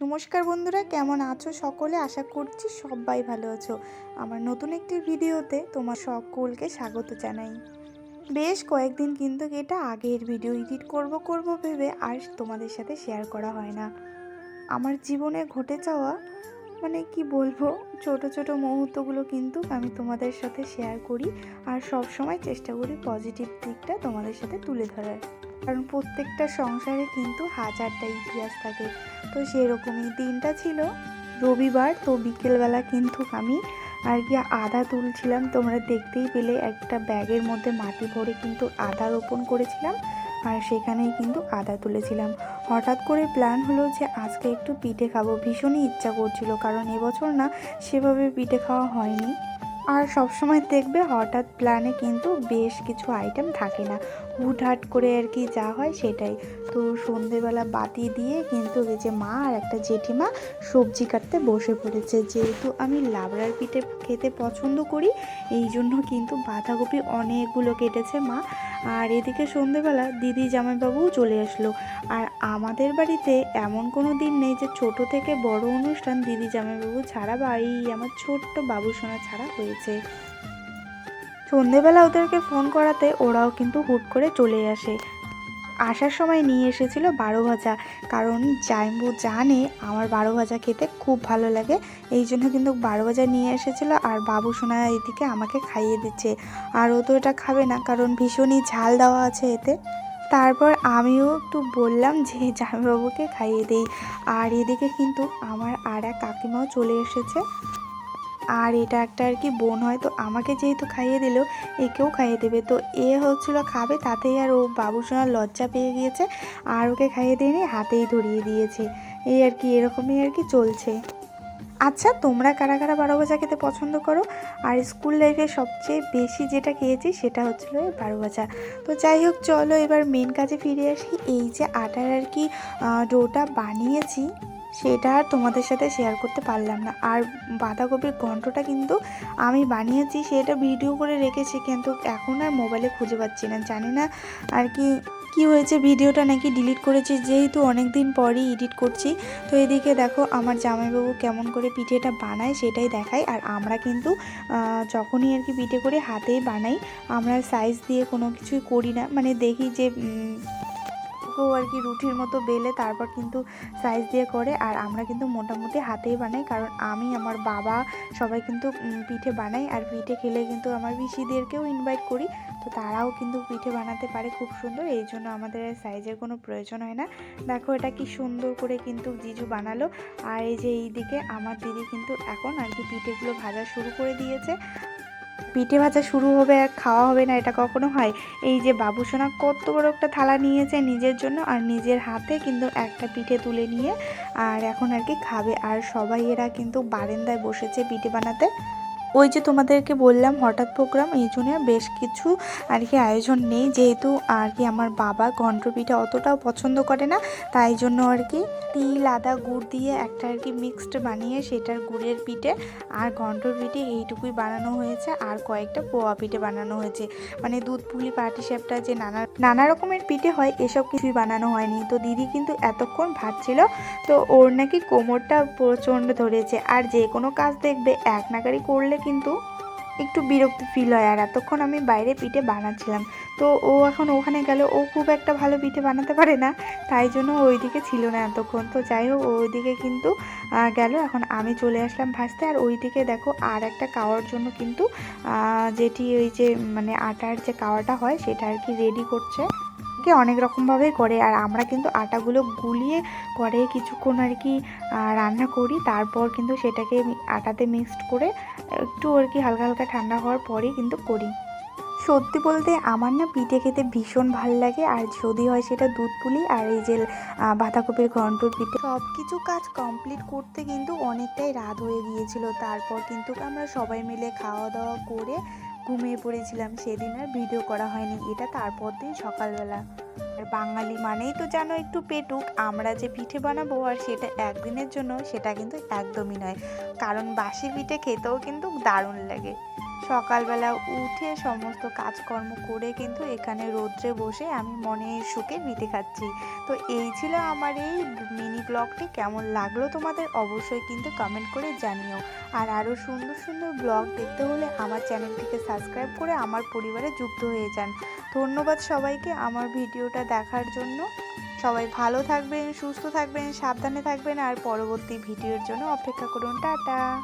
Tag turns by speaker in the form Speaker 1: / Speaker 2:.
Speaker 1: নমস্কার বন্ধুরা, কেমন আছো সকলে? আশা করছি সবাই ভালো আছো। আমার নতুন একটি ভিডিওতে তোমার সকলকে স্বাগত জানাই। বেশ কয়েকদিন কিন্তু এটা আগের ভিডিও এডিট করব করব ভেবে আর তোমাদের সাথে শেয়ার করা হয় না। আমার জীবনে ঘটে যাওয়া মানে কি বলব, ছোট ছোট মুহূর্তগুলো কিন্তু আমি তোমাদের সাথে শেয়ার করি আর সব সময় চেষ্টা করি পজিটিভ দিকটা তোমাদের সাথে তুলে ধরার। কারণ প্রত্যেকটা সংসারে কিন্তু হাজারটা ইতিহাস থাকে। তো সেরকমই দিনটা ছিল। রবিবার তো বিকেলবেলা কিন্তু আমি আর কি আদা তুলছিলাম। তোমরা দেখতেই পেলে একটা ব্যাগের মধ্যে মাটি ভরে কিন্তু আদা রোপণ করেছিলাম আর সেখানেই কিন্তু আদা তুলেছিলাম। হঠাৎ করে প্ল্যান হলো যে আজকে একটু পিঠে খাব। ভীষণই ইচ্ছা করছিল কারণ এবছর না সেভাবে পিঠে খাওয়া হয়নি। আর সবসময় দেখবে হঠাৎ প্ল্যানে কিন্তু বেশ কিছু আইটেম থাকে না। হুটহাট করে আর কি যা হয় সেটাই। তো সন্ধেবেলা বাতি দিয়ে কিন্তু এই যে মা আর একটা জেঠিমা সবজি কাটতে বসে পড়েছে। যেহেতু আমি লাবড়ার পিঠে খেতে পছন্দ করি এই জন্য কিন্তু বাঁধাকপি অনেকগুলো কেটেছে মা। আর এদিকে সন্ধেবেলা দিদি জামাইবাবুও চলে আসলো। আর আমাদের বাড়িতে এমন কোনো দিন নেই যে ছোট থেকে বড় অনুষ্ঠান দিদি জামাইবাবু ছাড়া বা এই আমার ছোট্ট বাবু সোনা ছাড়া হয়েছে। সন্ধেবেলা ওদেরকে ফোন করাতে ওরাও কিন্তু হুট করে চলে আসে। আসার সময় নিয়ে এসেছিল বারো ভাজা। কারণ জাইম্বু জানে আমার বারো ভাজা খেতে খুব ভালো লাগে। এই জন্য কিন্তু বারো ভাজা নিয়ে এসেছিল আর বাবু সোনা এদিকে আমাকে খাইয়ে দিচ্ছে। আর ও তো এটা খাবে না, কারণ ভীষণই ঝাল দেওয়া আছে এতে। তারপর আমিও একটু বললাম যে, জামাইবাবুকে খাইয়ে দেই। আর এদিকে কিন্তু আমার আর এক কাকিমাও চলে এসেছে। আর এটা একটা আর কি বোন হয়, তো আমাকে যেহেতু খাইয়ে দিল, একেও খাইয়ে দেবে। তো এ হচ্ছিল খাবে, তাতেই আর ও বাবুর সঙ্গে লজ্জা পেয়ে গিয়েছে, আর ওকে খাইয়ে দিয়ে হাতেই ধরিয়ে দিয়েছে। এই আর কি, এরকমই আর কি চলছে। আচ্ছা তোমরা কারা কারা বারো ভাজা খেতে পছন্দ করো? আর স্কুল লাইফে সবচেয়ে বেশি যেটা খেয়েছি, সেটা হচ্ছিল বারো ভাজা তো যাই হোক, চলো এবার মেন কাজে ফিরে আসি। এই যে আটার আর কি ডোটা বানিয়েছি। সেটা আর তোমাদের সাথে শেয়ার করতে পারলাম না। আর বাঁধাকপির ঘন্টটা কিন্তু আমি বানিয়েছি, সেটা ভিডিও করে রেখেছি, কিন্তু এখন আর মোবাইলে খুঁজে পাচ্ছি না। জানি না আর কি কি হয়েছে ভিডিওটা নাকি ডিলিট করেছি, যেহেতু অনেক দিন পরই এডিট করছি। তো এদিকে দেখো আমার জামাইবাবু কেমন করে পিঠেটা বানায়, সেটাই দেখাই আর আমরা কিন্তু যখনই আর কি পিঠে করে হাতেই বানাই, আমরা সাইজ দিয়ে কোনো কিছুই করি না। মানে দেখি যে কেউ আর কি রুটির মতো বেলে তারপর কিন্তু সাইজ দিয়ে করে আর আমরা কিন্তু মোটামুটি হাতেই বানাই। কারণ আমি, আমার বাবা সবাই কিন্তু পিঠে বানাই আর পিঠে খেলে কিন্তু আমার পিসিদেরকেও ইনভাইট করি। তো তারাও কিন্তু পিঠে বানাতে পারে খুব সুন্দর। এই জন্য আমাদের সাইজের কোনো প্রয়োজন হয় না। দেখো এটা কি সুন্দর করে কিন্তু জিজু বানালো। আর এই যে এই দিকে আমার দিদি কিন্তু এখন আর কি পিঠেগুলো ভাজা শুরু করে দিয়েছে। পিঠে ভাজা শুরু হবে আর খাওয়া হবে না, এটা কখনো হয়? এই যে বাবুসোনা কত বড় একটা থালা নিয়েছে নিজের জন্য আর নিজের হাতে কিন্তু একটা পিঠে তুলে নিয়ে আর এখন আর কি খাবে। আর সবাই এরা কিন্তু বারেন্দায় বসেছে পিঠে বানাতে। ওই যে তোমাদেরকে বললাম, হঠাৎ প্রোগ্রাম, এই জন্য বেশ কিছু আর কি আয়োজন নেই। যেহেতু আর কি আমার বাবা পিঠা অতটাও পছন্দ করে না, তাই জন্য আর কি তিল, আদা গুড় দিয়ে একটা আর কি মিক্সড বানিয়ে সেটার গুড়ের পিঠে আর ঘন্টর পিঠে এইটুকুই বানানো হয়েছে আর কয়েকটা পোয়া পিঠে বানানো হয়েছে। মানে দুধ, পুলি, পাটি, সাপটা যে নানা নানা রকমের পিঠে হয়, এসব কিছুই বানানো হয়নি। তো দিদি কিন্তু এতক্ষণ ভাবছিল তো ওর নাকি কোমরটা প্রচণ্ড ধরেছে। আর যে কোনো কাজ দেখবে, এক নাগারি করলে কিন্তু একটু বিরক্তি ফিল হয়। আর এতক্ষণ আমি বাইরে পিঠে বানাচ্ছিলাম। তো ও এখন ওখানে গেল। ও খুব একটা ভালো পিঠে বানাতে পারে না। তাই জন্য ও ওইদিকে ছিল না এতক্ষণ। তো যাই হোক ওইদিকে কিন্তু গেল। এখন আমি চলে আসলাম ভাজতে আর ওইদিকে দেখো, আর একটা কাওয়ার জন্য কিন্তু যেটি ওই যে মানে আটার যে কাওয়াটা হয়, সেটা আর কি রেডি করছে। কে অনেক রকমভাবেই করে। আর আমরা কিন্তু আটাগুলো গুলিয়ে করে কিছুক্ষণ আর কি রান্না করি। তারপর কিন্তু সেটাকে আটাতে মিক্সড করে একটু আর কি হালকা হালকা ঠান্ডা হওয়ার পরেই কিন্তু করি। সত্যি বলতে আমার না পিঠে খেতে ভীষণ ভালো লাগে। আর যদি হয় সেটা দুধ পুলি আর এই যে বাঁধাকপির ঘন্টর পিঠে। সব কিছু কাজ কমপ্লিট করতে কিন্তু অনেকটাই রাত হয়ে গিয়েছিল। তারপর কিন্তু আমরা সবাই মিলে খাওয়া দাওয়া করে ঘুমিয়ে পড়েছিলাম, সেদিন আর ভিডিও করা হয়নি। এটা তারপর দিন সকালবেলা। আর বাঙালি মানেই তো জানো একটু পেটুক, আমরা যে পিঠে বানাবো আর সেটা একদিনের জন্য, সেটা কিন্তু একদমই নয়। কারণ বাসি পিঠে খেতেও কিন্তু দারুণ লাগে। সকালবেলা উঠে সমস্ত কাজকর্ম করে কিন্তু এখানে রোদ্রে বসে আমি মনের সুখে মিটে খাচ্ছি। তো এই ছিল আমার এই মিনি ব্লগটি। কেমন লাগল তোমাদের অবশ্যই কিন্তু কমেন্ট করে জানিও। আর আরও সুন্দর সুন্দর ব্লগ দেখতে হলে আমার চ্যানেলটিকে সাবস্ক্রাইব করে আমার পরিবারে যুক্ত হয়ে যান। ধন্যবাদ সবাইকে আমার ভিডিওটা দেখার জন্য। সবাই ভালো থাকবেন, সুস্থ থাকবেন, সাবধানে থাকবেন, আর পরবর্তী ভিডিওর জন্য অপেক্ষা করুন। টাটা!